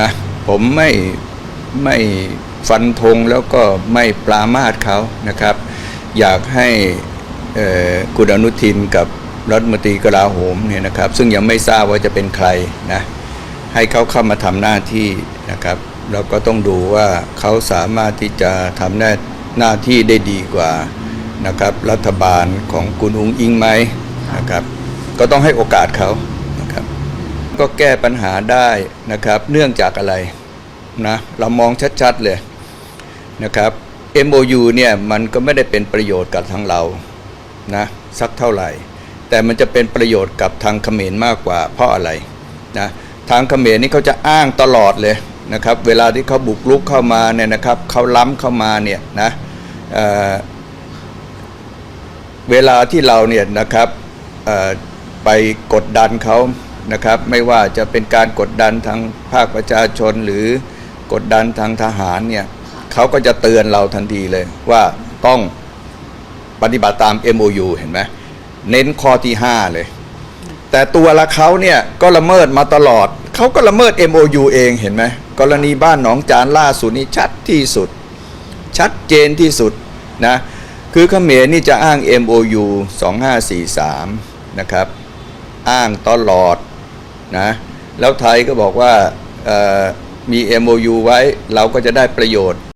นะผมไม่ไม่ฟันธงแล้วก็ไม่ปรามาสเขานะครับ อยากให้คุณอนุทินกับรัฐมนตรีกลาโหมเนี่ยนะครับ ซึ่งยังไม่ทราบว่าจะเป็นใครนะให้เขาเข้ามาทำหน้าที่นะครับแล้วก็ต้องดูว่าเขาสามารถที่จะทำหน้าหน้าที่ได้ดีกว่านะครับรัฐบาลของคุณอุ้งอิงไหมนะครับ ก็ต้องให้โอกาสเขา ก็แก้ปัญหาได้นะครับ เนื่องจากอะไรนะเรามองชัดๆเลยนะครับ MOU เนี่ยมันก็ไม่ได้เป็นประโยชน์กับทางเรานะสักเท่าไหร่ แต่มันจะเป็นประโยชน์กับทางเขมรมากกว่า เพราะอะไรนะทางเขมรนี่เขาจะอ้างตลอดเลยนะครับ เวลาที่เขาบุกรุกเข้ามาเนี่ยนะครับเขาล้ำเข้ามาเนี่ยนะเเวลาที่เราเนี่ยนะครับไปกดดันเขา นะครับ ไม่ว่าจะเป็นการกดดันทางภาคประชาชนหรือกดดันทางทหารเนี่ยเขาก็จะเตือนเราทันทีเลยว่าต้องปฏิบัติตาม MOU เห็นไหมเน้นข้อที่ 5 เลย แต่ตัวละเขาเนี่ยก็ละเมิดมาตลอด เขาก็ละเมิด MOU เองเห็นไหมกรณีบ้านหนองจานล่าสุดนี้ชัดที่สุด ชัดเจนที่สุดนะคือเขมรนี่จะอ้าง MOU 2543 นะครับ อ้างตลอด นะแล้วไทยก็บอกว่าเอ่อมี MOU ไว้เราก็จะได้ประโยชน์